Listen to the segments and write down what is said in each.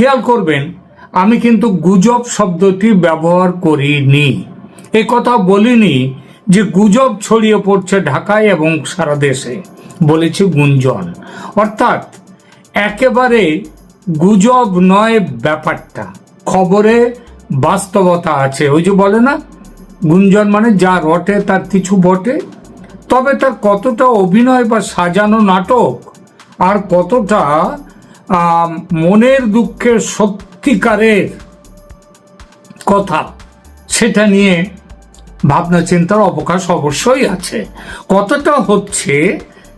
খেয়াল করবেন, আমি কিন্তু গুজব শব্দটি ব্যবহার করিনি। এ কথা বলিনি যে গুজব ছড়িয়ে পড়ছে ঢাকায় এবং সারা দেশে, বলেছি গুঞ্জন। অর্থাৎ, একেবারে গুজব নয় ব্যাপারটা, খবরে বাস্তবতা আছে। ওই যে বলে না, গুঞ্জন মানে যা রটে তার কিছু বটে, তবে তার কতটা অভিনয় বা সাজানো নাটক আর কতটা মনের দুঃখের সত্যিকারের কথা, সেটা নিয়ে ভাবনা চিন্তার অবকাশ অবশ্যই আছে। কতটা হচ্ছে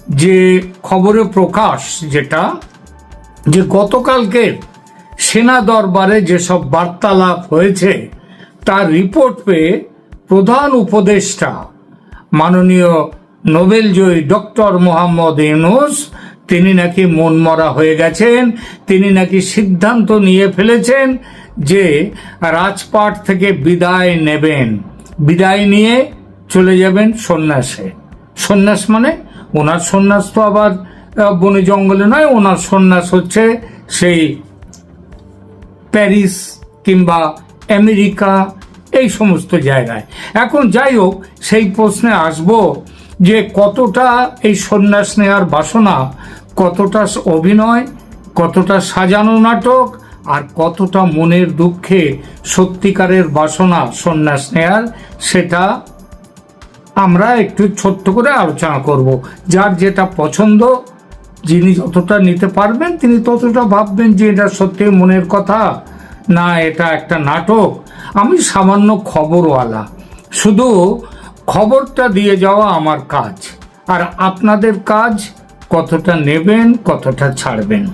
যে, খবরে প্রকাশ যেটা, যে গতকালকের সেনা দরবারে যেসব বার্তালাপ হয়েছে, তার রিপোর্ট পেয়ে প্রধান উপদেষ্টা মাননীয় নোবেলজয়ী ডক্টর মোহাম্মদ ইউনুস তিনি নাকি মনমরা হয়ে গেছেন, তিনি নাকি সিদ্ধান্ত নিয়ে ফেলেছেন যে রাজপাট থেকে বিদায় নেবেন। বিদায় নিয়ে চলে যাবেন সন্ন্যাসে। সন্ন্যাস মানে ওনার সন্ন্যাস তো আবার বনে জঙ্গলে নয়, ওনার সন্ন্যাস হচ্ছে সেই প্যারিস কিংবা আমেরিকা, এই সমস্ত জায়গায়। এখন যাই হোক, সেই প্রশ্নে আসব যে কতটা এই সন্ন্যাস নেওয়ার বাসনা কতটা অভিনয়, কতটা সাজানো নাটক আর কতটা মনের দুঃখে সত্যিকারের বাসনা সন্ন্যাস নেয়ার সেটা আমরা একটু ছোট্ট করে আলোচনা করব। যার যেটা পছন্দ, যিনি যতটা নিতে পারবেন তিনি ততটা ভাববেন যে এটা সত্যি মনের কথা, না এটা একটা নাটক। আমি সামান্য খবরওয়ালা। শুধু খবরটা দিয়ে যাওয়া আমার কাজ। আর আপনাদের কাজ কতটা নেবেন, কতটা ছাড়বেন।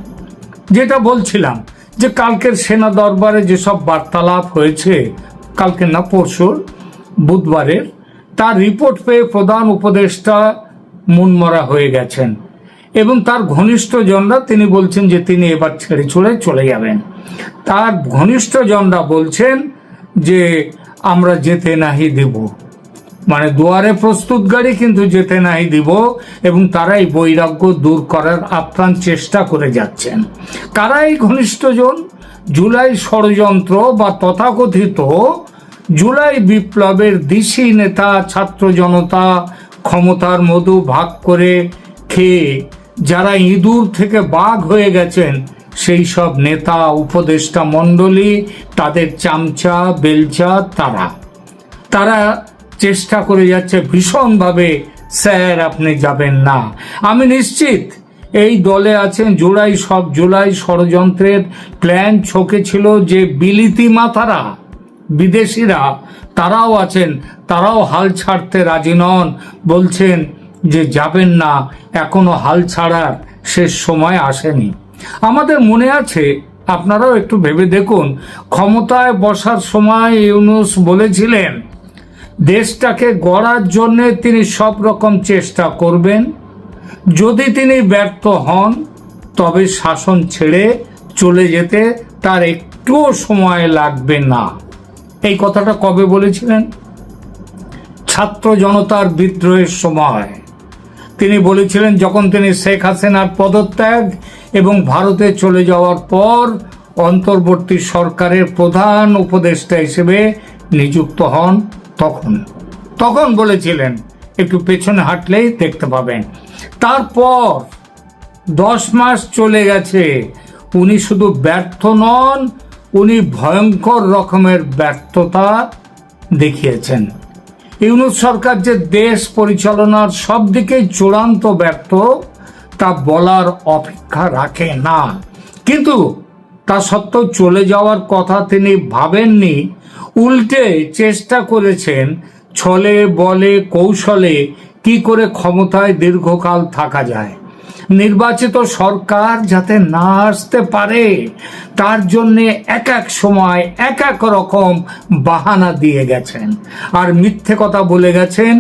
যেটা বলছিলাম যে কালকের সেনা দরবারে যেসব বার্তালাপ হয়েছে, কালকে না পরশুর বুধবারের, তার রিপোর্ট পেয়ে প্রধান উপদেষ্টা মনমরা হয়ে গেছেন। এবং তার ঘনিষ্ঠজনরা তিনি বলছেন যে তিনি এবার ছেড়ে ছুড়ে চলে যাবেন। তার ঘনিষ্ঠজনরা বলছেন যে আমরা যেতে নাহি দেব। মানে দুয়ারে প্রস্তুত গাড়ি কিন্তু যেতে নাই দিব এবং তারাই বৈরাগ্য দূর করার আপ্রাণ চেষ্টা করে যাচ্ছেন। কারাই ঘনিষ্ঠজন জুলাই ষড়যন্ত্র বা তথাকথিত জুলাই বিপ্লবের দিশি নেতা ছাত্র জনতা ক্ষমতার মধু ভাগ করে খেয়ে যারা ইঁদুর থেকে বাঘ হয়ে গেছেন, সেই সব নেতা, উপদেষ্টা, মণ্ডলী, তাদের চামচা, বেলচা, তারা। তারা চেষ্টা করে যাচ্ছে, ভীষণভাবে স্যার আপনি যাবেন না। আমি নিশ্চিত এই দলে আছেন জুলাই সব, জুলাই ষড়যন্ত্রের প্ল্যান ছকে ছিল যে বিলিতি মাথারা বিদেশিরা, তারাও আছেন, তারাও হাল ছাড়তে রাজি নন, বলছেন যে যাবেন না, এখনও হাল ছাড়ার শেষ সময় আসেনি। আমাদের মনে আছে, আপনারাও একটু ভেবে দেখুন, ক্ষমতায় বসার সময় ইউনুস বলেছিলেন দেশটাকে গড়ার জন্য তিনি সব রকম চেষ্টা করবেন। যদি তিনি ব্যর্থ হন, তবে শাসন ছেড়ে চলে যেতে তার একটুও সময় লাগবে না। এই কথাটা কবে বলেছিলেন? ছাত্র জনতার বিদ্রোহের সময়। তিনি বলেছিলেন, যখন তিনি শেখ হাসিনার পদত্যাগ এবং ভারতে চলে যাওয়ার পর অন্তর্বর্তী সরকারের প্রধান উপদেষ্টা হিসেবে নিযুক্ত হন। তখন তখন বলেছিলেন, একটু পেছনে হাঁটলেই দেখতে পাবেন। তারপর দশ মাস চলে গেছে, উনি শুধু ব্যর্থ নন, উনি ভয়ঙ্কর রকমের ব্যর্থতা দেখিয়েছেন। ইউনুস সরকার যে দেশ পরিচালনার সব দিকেই চূড়ান্ত ব্যর্থ, তা বলার অপেক্ষা রাখে না। কিন্তু তা সত্ত্বেও চলে যাওয়ার কথা তিনি ভাবেননি। উল্টে চেষ্টা করেছেন ছলে, বলে, কৌশলে কি করে ক্ষমতায় দীর্ঘকাল থাকা যায়। নির্বাচিত সরকার যাতে না আসতে পারে, তার জন্যে এক এক সময় এক এক রকম বাহানা দিয়ে গেছেন। আর মিথ্যে কথা বলে গেছেন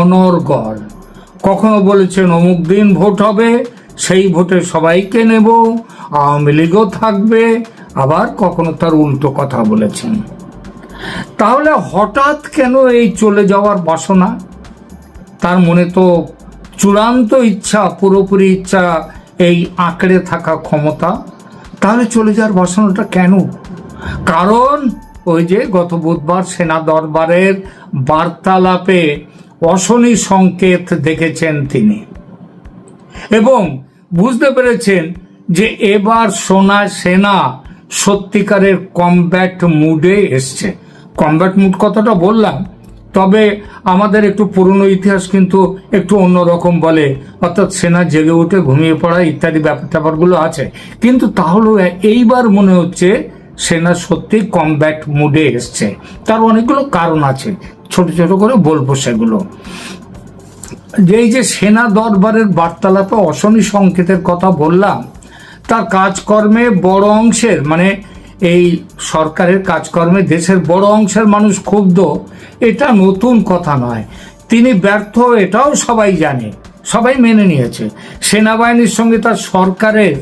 অনর্গল কখনো বলেছেন অমুক দিন ভোট হবে, সেই ভোটে সবাইকে নেব, আওয়ামী লীগও থাকবে, আবার কখনো তার উল্টো কথা বলেছেন। তাহলে হঠাৎ কেন এই চলে যাওয়ার বাসনা? তার মনে তো চূড়ান্ত ইচ্ছা, পুরোপুরি ইচ্ছা এই আঁকড়ে থাকা ক্ষমতা। তাহলে চলে যাওয়ার বাসনাটা কেন? কারণ ওই যে গত বুধবার সেনা দরবারের বার্তালাপে অশনি সংকেত দেখেছেন তিনি। এবং বুঝতে পেরেছেন যে এবার সোনা সেনা সত্যিকারের কমব্যাট মুডে এসছে। কমব্যাট মুড কথাটা বললাম, তবে আমাদের একটু পুরনো ইতিহাস কিন্তু একটু অন্যরকম বলে, অর্থাৎ সেনা জেগে উঠে ঘুমিয়ে পড়া ইত্যাদি ব্যাপার ট্যাপারগুলো আছে। কিন্তু তাহলেও এইবার মনে হচ্ছে সেনা সত্যি কমব্যাট মুডে এসছে। তার অনেকগুলো কারণ আছে, ছোট ছোট করে বলব সেগুলো। যে এই যে সেনা দরবারের বার্তালাপে অশনি সংকেতের কথা বললাম, তার কাজকর্মে বড় অংশের মানে এই সরকারের কাজকর্মে দেশের বড় অংশের মানুষ ক্ষুব্ধ, এটা নতুন কথা নয়। তিনি ব্যর্থ, এটাও সবাই জানে, সবাই মেনে নিয়েছে। সেনাবাহিনীর সঙ্গে তার সরকারের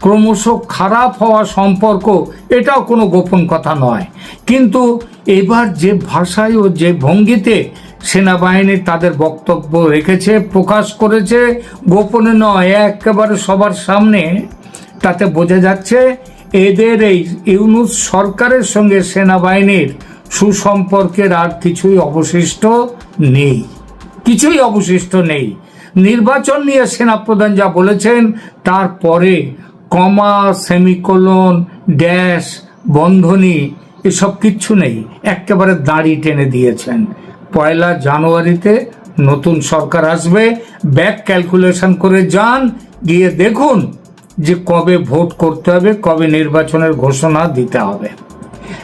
ক্রমশ খারাপ হওয়া সম্পর্ক, এটাও কোনো গোপন কথা নয়। কিন্তু এবার যে ভাষায় ও যে ভঙ্গিতে সেনাবাহিনী তাদের বক্তব্য রেখেছে, প্রকাশ করেছে, গোপনে নয়, একেবারে সবার সামনে, তাতে বোঝা যাচ্ছে এদের এই ইউনুস সরকারের সঙ্গে সেনাবাহিনীর সুসম্পর্কের আর কিছুই অবশিষ্ট নেই। কিছুই অবশিষ্ট নেই। নির্বাচন নিয়ে সেনাপ্রধান যা বলেছেন তারপরে কমা, সেমিকোলন, ড্যাশ, বন্ধনী, এসব কিচ্ছু নেই। একেবারে দাড়ি টেনে দিয়েছেন। পয়লা জানুয়ারিতে নতুন সরকার আসবে। ব্যাক ক্যালকুলেশন করে যান, গিয়ে দেখুন যে কবে ভোট করতে হবে, কবে নির্বাচনের ঘোষণা দিতে হবে।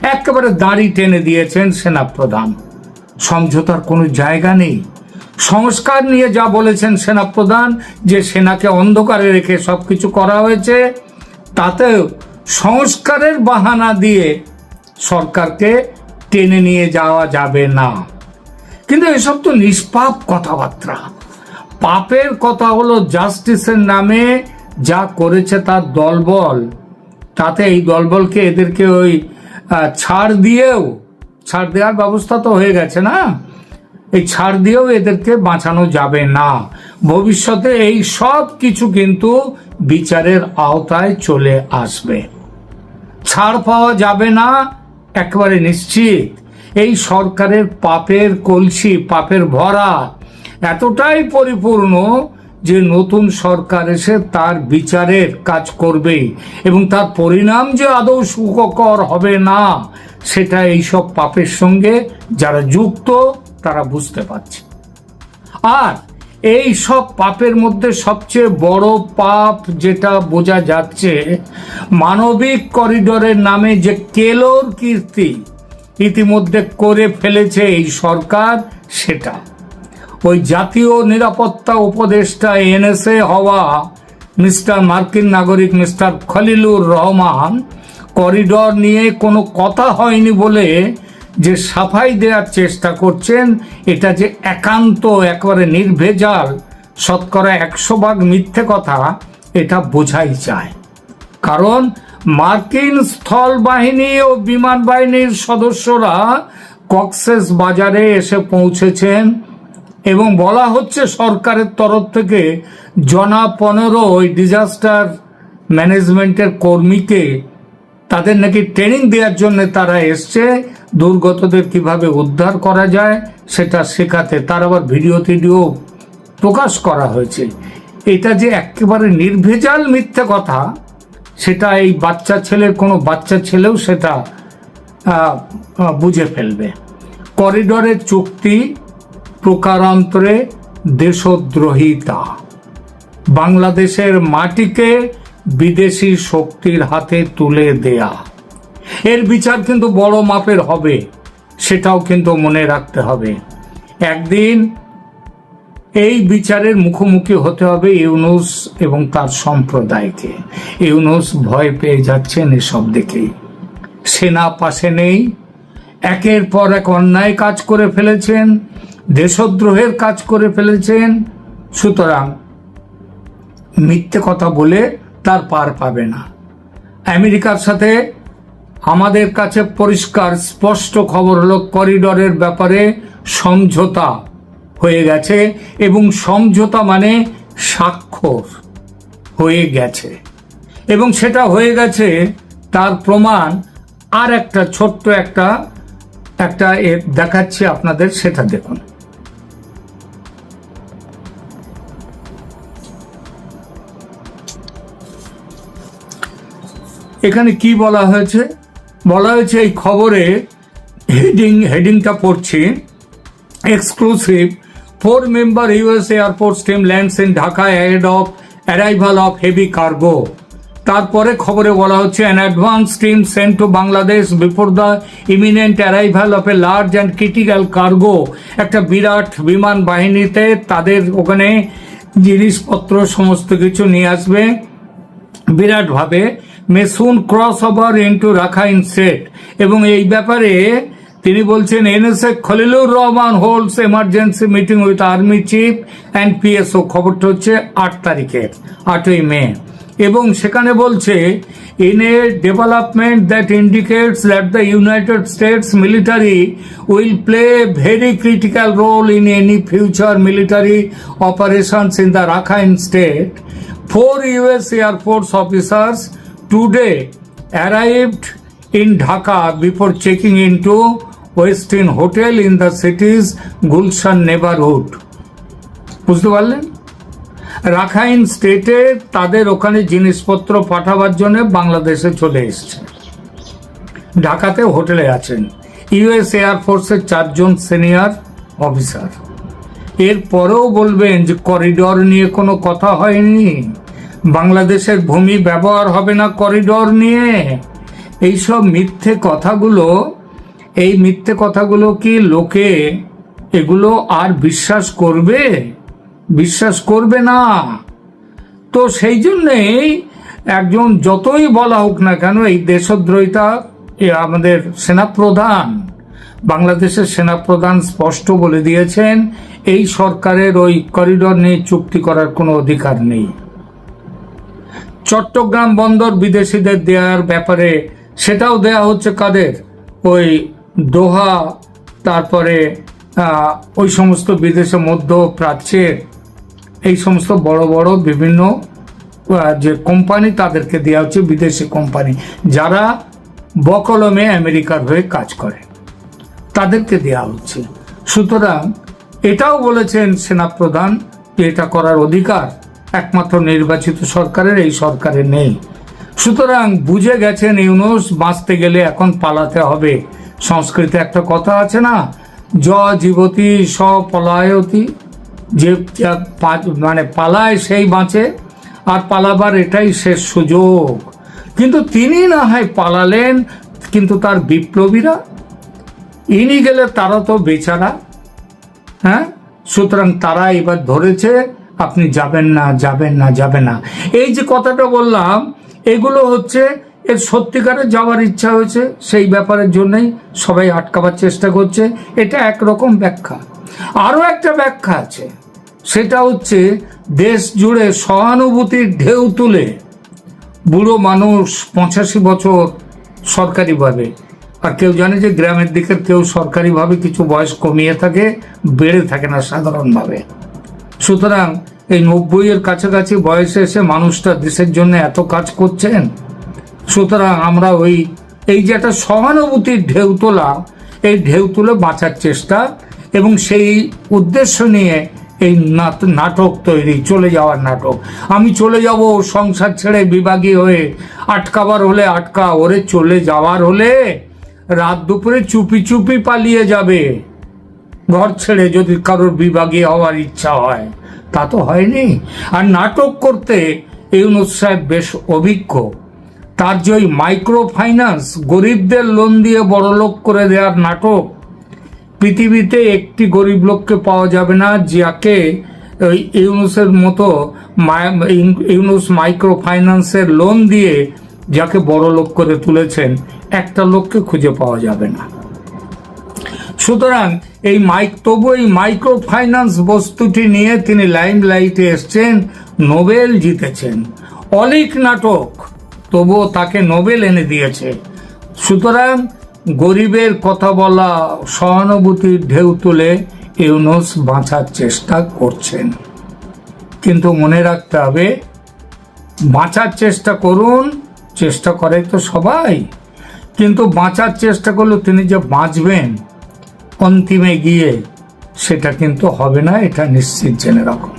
একেবারে দাড়ি টেনে দিয়েছেন সেনাপ্রধান। সমঝোতার কোনো জায়গা নেই। সংস্কার নিয়ে যা বলেছেন সেনাপ্রধান, যে সেনাকে অন্ধকারে রেখে সবকিছু করা হয়েছে, তাতেও সংস্কারের বাহানা দিয়ে সরকারকে টেনে নিয়ে যাওয়া যাবে না। কিন্তু এসব তো নিষ্পাপ কথাবার্তা। পাপের কথা হলো জাস্টিসের নামে যা করেছে তার দলবল, তাতে এই দলবলকে এদেরকে ওই ছাড় দিয়েও, ছাড় দেওয়ার ব্যবস্থা তো হয়ে গেছে না? এই ছাড় দিয়েও এদেরকে বাঁচানো যাবে না। ভবিষ্যতে এই সব কিছু কিন্তু বিচারের আওতায় চলে আসবে। ছাড় পাওয়া যাবে না, একেবারে নিশ্চিত। এই সরকারের পাপের কলসি, পাপের ভরা, এতটাই পরিপূর্ণ যে নতুন সরকার এসে তার বিচারের কাজ করবেই এবং তার পরিণাম যে আদৌ সুখকর হবে না, সেটা এইসব পাপের সঙ্গে যারা যুক্ত, তারা বুঝতে পারছে। আর এই সব পাপের মধ্যে সবচেয়ে বড় পাপ যেটা বোঝা যাচ্ছে, মানবিক করিডোরের নামে যে কেলোর কীর্তি ইতিমধ্যে করে ফেলেছে এই সরকার, সেটা। ওই জাতীয় নিরাপত্তা উপদেষ্টা এনএসএ হওয়া মিস্টার মার্কিন নাগরিক মিস্টার খলিলুর রহমান করিডর নিয়ে কোনো কথা হয়নি বলে যে সাফাই দেওয়ার চেষ্টা করছেন, এটা যে একান্ত, একবারে নির্ভেজাল, শতকরা একশো ভাগ মিথ্যে কথা, এটা বোঝাই যায়। কারণ মার্কিন স্থল বাহিনী ও বিমান বাহিনীর সদস্যরা কক্সেস বাজারে এসে পৌঁছেছেন এবং বলা হচ্ছে সরকারের তরফ থেকে জনা পনেরো ওই ডিজাস্টার ম্যানেজমেন্টের কর্মীকে তাদের নাকি ট্রেনিং দেওয়ার জন্য তারা এসছে, দুর্গতদের কীভাবে উদ্ধার করা যায় সেটা শেখাতে। তার আবার ভিডিও টিডিও প্রকাশ করা হয়েছে। এটা যে একেবারে নির্ভেজাল মিথ্যে কথা, সেটা এই বাচ্চা ছেলের, কোনো বাচ্চা ছেলেও সেটা বুঝে ফেলবে। করিডোরের চুক্তি প্রকারান্তরে দেশদ্রোহিতা। বাংলাদেশের মাটিকে বিদেশি শক্তির হাতে তুলে দেয়া। এর বিচার কিন্তু বড় মাপের হবে, সেটাও কিন্তু মনে রাখতে হবে। একদিন এই বিচারের মুখোমুখি হতে হবে ইউনুস এবং তার সম্প্রদায়কে। ইউনুস ভয় পেয়ে যাচ্ছেন এসব দেখেই সেনা পাশে নেই, একের পর এক অন্যায় কাজ করে ফেলেছেন দেশদ্রোহের কাজ করে ফেলেছেন, সুতরাং মিথ্যে কথা বলে তার পার পাবে না। আমেরিকার সাথে আমাদের কাছে পরিষ্কার, স্পষ্ট খবর হলো, করিডরের ব্যাপারে সমঝোতা হয়ে গেছে, এবং সমঝোতা মানে স্বাক্ষর হয়ে গেছে। এবং সেটা হয়ে গেছে, তার প্রমাণ আর একটা ছোট্ট একটা একটা দেখাচ্ছি আপনাদের, সেটা দেখুন। এখানে কি বলা হয়েছে? বলা হয়েছে এই খবরে হেডিং, হেডিংটা পড়ছি। Exclusive four member US air force team lands in Dhaka head of arrival of heavy cargo তারপরে খবরে বলা হচ্ছে an advance team sent to Bangladesh before the imminent arrival of a large and critical cargo একটা বিরাট বিমান বাহিনীতে তাদের ওখানে জিনিসপত্র, সমস্ত কিছু নিয়ে আসবে। বিরাটভাবে মেসুন cross over into Rakhine state. এবং এই ব্যাপারে তিনি বলছেন, NSA Khalilur Rahman holds emergency meeting with army chief and PSO. খবরটা হচ্ছে আট তারিখের আটই মে। এবং সেখানে বলছে, in a development that indicates that the United States military will play very critical role in any future military operations in the Rakhine state US Air Force officers today arrived in Dhaka before checking into Westin Hotel in the city's Gulshan neighborhood. বুঝতে পারলেন? Rakhine স্টেটে তাদের ওখানে জিনিসপত্র পাঠাবার জন্য বাংলাদেশে চলে এসছে। ঢাকাতে হোটেলে আছেন। ইউএস এয়ারফোর্সের চারজন সিনিয়র অফিসার এরপরেও বলবেন যে করিডর নিয়ে কোনো কথা হয়নি। বাংলাদেশের ভূমি ব্যবহার হবে না করিডর নিয়ে? এইসব মিথ্যে কথাগুলো, এই মিথ্যে কথাগুলো কি লোকে এগুলো আর বিশ্বাস করবে? বিশ্বাস করবে না। তো সেই জন্যেই একজন যতই বলা হোক না কেন এই দেশদ্রোহিতা আমাদের সেনাপ্রধান, বাংলাদেশের সেনাপ্রধান স্পষ্ট বলে দিয়েছেন, এই সরকারের ওই করিডর নিয়ে চুক্তি করার কোনো অধিকার নেই। চট্টগ্রাম বন্দর বিদেশিদের দেওয়ার ব্যাপারে সেটাও দেয়া হচ্ছে কাদের? ওই দোহা, তারপরে ওই সমস্ত বিদেশে মধ্য প্রাচ্যের এই সমস্ত বড় বড় বিভিন্ন যে কোম্পানি তাদেরকে দেওয়া হচ্ছে, বিদেশি কোম্পানি। যারা বকলমে আমেরিকার হয়ে কাজ করে, তাদেরকে দেওয়া হচ্ছে। সুতরাং এটাও বলেছেন সেনাপ্রধান যে এটা করার অধিকার। একমাত্র নির্বাচিত সরকারের, এই সরকারে নেই। সুতরাং বুঝে গেছেন ইউনুস, বাঁচতে গেলে এখন পালাতে হবে। সংস্কৃতে একটা কথা আছে না, জ জীবতী স পলায়তি। যে মানে পালায় সেই বাঁচে, আর পালাবার এটাই শেষ সুযোগ। কিন্তু তিনি না হয় পালালেন, কিন্তু তার বিপ্লবীরা, ইনি গেলে তারা তো বেচারা হ্যাঁ? সুতরাং তারা এবার ধরেছে আপনি যাবেন না যাবেন না যাবেন না। এই যে কথাটা বললাম, এগুলো হচ্ছে, এর সত্যিকারে যাওয়ার ইচ্ছা হয়েছে, সেই ব্যাপারের জন্যই সবাই আটকাবার চেষ্টা করছে। এটা একরকম ব্যাখ্যা। আরও একটা ব্যাখ্যা আছে, সেটা হচ্ছে, দেশ জুড়ে সহানুভূতির ঢেউ তুলে বুড়ো মানুষ পঁচাশি বছর সরকারিভাবে, আর কেউ জানে যে গ্রামের দিকে কেউ সরকারিভাবে কিছু বয়স কমিয়ে থাকে, বেড়ে থাকে না সাধারণভাবে। সুতরাং এই নব্বইয়ের কাছাকাছি বয়সে এসে মানুষটা দেশের জন্য এত কাজ করছেন? সুতরাং আমরা ওই, এই যে একটা সহানুভূতির ঢেউ তোলা, এই ঢেউ তুলে বাঁচার চেষ্টা এবং সেই উদ্দেশ্য নিয়ে এই নাট- নাটক তৈরি, চলে যাওয়ার নাটক। আমি চলে যাব সংসার ছেড়ে বিভাগী হয়ে, আটকাবার হলে আটকা, ওরে চলে যাওয়ার হলে রাত দুপুরে চুপি চুপি পালিয়ে যাবে। ঘর ছেড়ে যদি কারোর বিভাগে হওয়ার ইচ্ছা হয়, তা তো হয়নি। আর নাটক করতে ইউনুস সাহেব বেশ অভিজ্ঞ। তার যে ওই মাইক্রো ফাইন্যান্স গরিবদের লোন দিয়ে বড়লোক করে দেওয়ার নাটক, পৃথিবীতে একটি গরিব লোককে পাওয়া যাবে না, যাকে ওই ইউনুসের মতো ইউনুস মাইক্রো ফাইন্যান্সের লোন দিয়ে যাকে বড় লোক করে তুলেছেন, একটা লোককে খুঁজে পাওয়া যাবে না। সুতরাং এই মাইক, তবু এই মাইক্রো ফাইন্যান্স বস্তুটি নিয়ে তিনি লাইম লাইটে এসছেন, নোবেল জিতেছেন। অলিক নাটক, তবুও তাকে নোবেল এনে দিয়েছে। সুতরাং গরিবের কথা বলা, সহানুভূতির ঢেউ তুলে ইউনুস বাঁচার চেষ্টা করছেন। কিন্তু মনে রাখতে হবে, বাঁচার চেষ্টা করুন, চেষ্টা করে তো সবাই। কিন্তু বাঁচার চেষ্টা করলেও তিনি যে বাঁচবেন অন্তিমে গিয়ে সেটা কিন্তু হবে না এটা নিশ্চিত জেনে রাখুন